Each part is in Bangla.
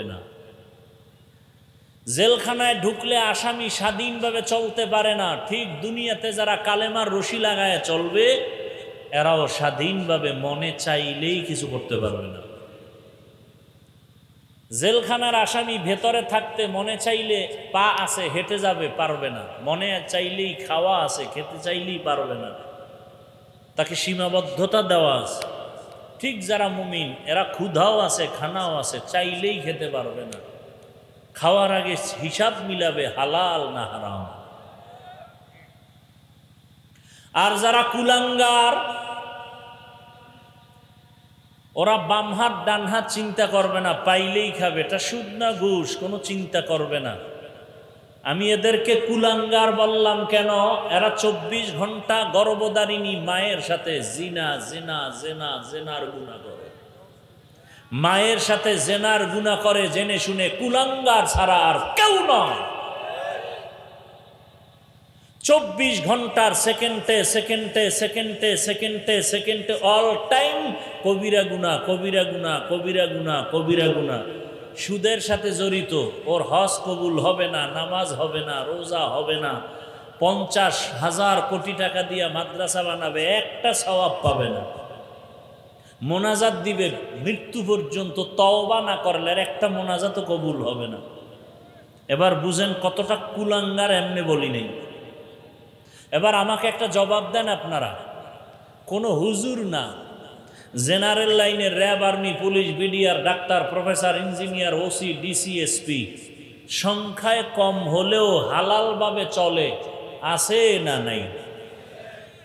হবে না। জেলখানায় ঢুকলে আসামি স্বাধীনভাবে চলতে পারে না। ঠিক দুনিয়াতে যারা কালেমার রশি লাগায় চলবে, এরাও স্বাধীনভাবে মনে চাইলেই কিছু করতে পারবে না। জেলখানার আসামি ভেতরে থাকতে মনে চাইলে পা আছে, হেঁটে যাবে, পারবে না। মনে চাইলেই খাওয়া আছে, খেতে চাইলেই পারবে না। তাকে সীমাবদ্ধতা দেওয়া আছে। ঠিক যারা মুমিন, এরা ক্ষুধাও আছে, খানাও আছে, চাইলেই খেতে পারবে না। খাওয়ার আগে হিসাব মিলাবে, হালাল না হারাম। আর যারা কুলাঙ্গার, ওরা বাম হাত, ডান হাত চিন্তা করবে না, পাইলেই খাবে। এটা সুদ না ঘুষ, কোনো চিন্তা করবে না। আমি এদেরকে কুলাঙ্গার বললাম, কেন? এরা চব্বিশ ঘণ্টা গর্ভদারিণী মায়ের সাথে জিনা, জেনা জেনা, জেনার গুণা করে। মায়ের সাথে জেনার গুণা করে জেনে শুনে কুলাঙ্গার ছাড়া আর কেউ নয়। চব্বিশ ঘণ্টার সেকেন্ডে সেকেন্ডে সেকেন্ডে সেকেন্ডে সেকেন্ডে অল টাইম কবিরা গুণা কবিরা গুণা কবিরা গুণা কবিরা গুণা। সুদের সাথে জড়িত। ওর হজ কবুল হবে না, নামাজ হবে না, রোজা হবে না। পঞ্চাশ হাজার কোটি টাকা দিয়া মাদ্রাসা বানাবে, একটা সওয়াব পাবে না। মোনাজাত দিবে, মৃত্যু পর্যন্ত তওবা না করলে আর একটা মোনাজাতও কবুল হবে না। এবার বুঝেন কতটা কুলাঙ্গার, এমনি বলি নেই। এবার আমাকে একটা জবাব দেন আপনারা। কোনো হুজুর না জেনারেল লাইনের RAB army, police, BDR, doctor, professor, engineer, OC DC SP সংখ্যায় কম হলেও হালালভাবে চলে, আছে না নাই?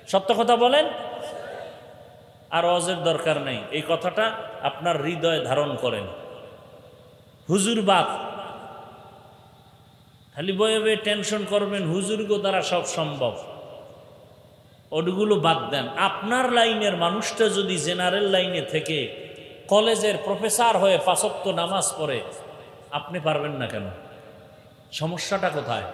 সত্য কথা বলেন? আর অজের দরকার নেই। এই কথাটা আপনার হৃদয়ে ধারণ করেন। হুজুর বাপ, খালি বয়ে বয়ে টেনশন করবেন, হুজুরগো দ্বারা সব সম্ভব। ওগুলো বাদ দেন। আপনার লাইনের মানুষটা যদি জেনারেল লাইনে থেকে কলেজের প্রফেসর হয়ে পাঁচক্ত নামাজ পড়ে, আপনি পারবেন না কেন? সমস্যাটা কোথায়?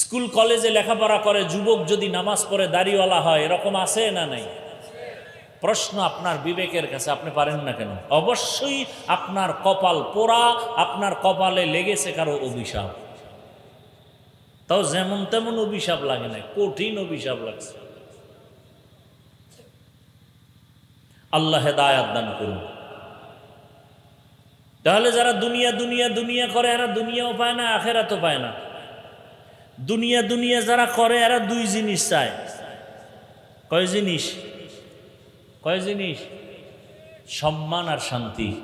স্কুল কলেজে লেখাপড়া করে যুবক যদি নামাজ পড়ে, দাড়িওয়ালা হয়, এরকম আছে না নাই? প্রশ্ন আপনার বিবেকের কাছে, আপনি পারেন না কেন? অবশ্যই আপনার কপাল পোড়া, আপনার কপালে লেগেছে কারও অভিশাপ। তাও যেমন তেমন অভিশাপ লাগে না কঠিন অভিশাপ লাগছে। আল্লাহ হেদায়াত দান করুন। তাহলে যারা দুনিয়া দুনিয়া দুনিয়া করে, এরা দুনিয়াও পায় না আখেরা তো পায় না। দুনিয়া দুনিয়া যারা করে, এরা দুই জিনিস চায়। কয় জিনিস? কয় জিনিস? সম্মান আর শান্তি।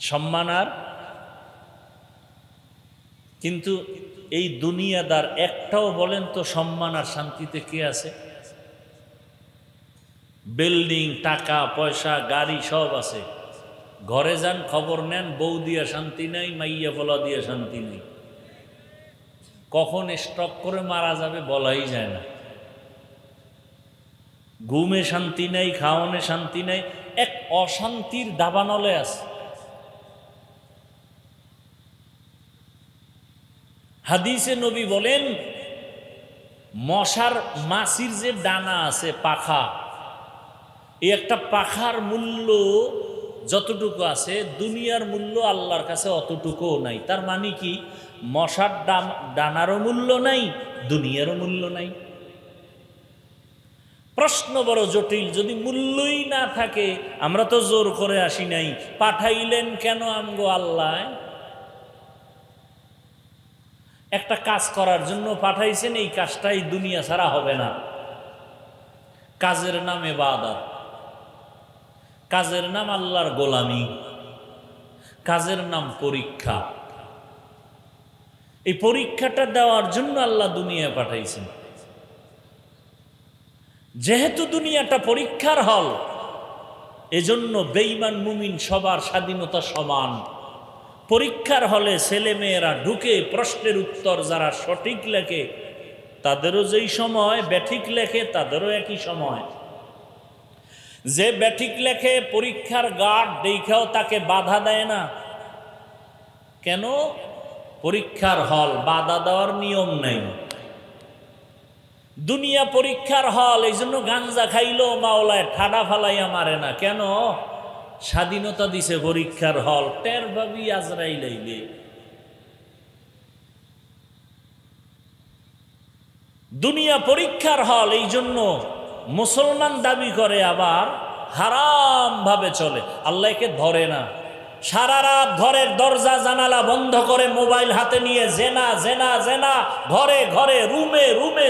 সম্মান আর? কিন্তু এই দুনিয়াদার একটাও বলেন তো, সম্মান আর শান্তিতে কে আছে? বিল্ডিং, টাকা, পয়সা, গাড়ি সব আছে। ঘরে যান, খবর নেন, বউ দিয়া শান্তি নেই, মাইয়া বলা দিয়া শান্তি নেই। কখন স্টক করে মারা যাবে বলাই যায় না। ঘুমে শান্তি নেই, খাওয়ানে শান্তি নেই, এক অশান্তির দাবানলে আছে। হাদিসে নবী বলেন, মশার মাসির যে ডানা আছে পাখা, এই একটা পাখার মূল্য যতটুকু আছে, দুনিয়ার মূল্য আল্লাহর কাছে অতটুকুও নাই। তার মানে কি? মশার ডানারও মূল্য নাই, দুনিয়ারও মূল্য নাই। প্রশ্ন বড় জটিল, যদি মূল্যই না থাকে, আমরা তো জোর করে আসি নাই। পাঠাইলেন কেন আমগো আল্লাহ? একটা কাজ করার জন্য পাঠাইছেন, এই কাজটাই দুনিয়া ছাড়া হবে না। কাজের নাম এবাদত কাজের নাম আল্লাহর গোলামি। কাজের নাম পরীক্ষা। এই পরীক্ষাটা দেওয়ার জন্য আল্লাহ দুনিয়ায় পাঠাইছেন। যেহেতু দুনিয়াটা পরীক্ষার হল, এজন্য বেইমান মুমিন সবার স্বাধীনতা সমান। পরীক্ষার হলে ছেলে মেয়েরা ঢুকে প্রশ্নের উত্তর যারা সঠিক লেখে, তাদেরও যেই সময় ব্যাঠিক লেখে, তাদেরও একই সময়। যে ব্যাঠিক লেখে, পরীক্ষার গার্ড দেখাও তাকে বাধা দেয় না। কেন? পরীক্ষার হল বাধা দেওয়ার নিয়ম নেই। দুনিয়া পরীক্ষার হল এই জন্য গাঞ্জা খাইলেও মাওলায় ঠাডা ফালাইয়া মারে না। কেন? স্বাধীনতা দিছে পরীক্ষার হল, টের ভাবি আজরাইল আইলে দুনিয়া পরীক্ষার হল, এই জন্য মুসলমান দাবি করে আবার হারাম ভাবে চলে। আল্লাহকে ধরে না। সারা রাত ঘরের দরজা, জানালা বন্ধ করে মোবাইল হাতে নিয়ে জেনা জেনা জেনা, ঘরে ঘরে, রুমে রুমে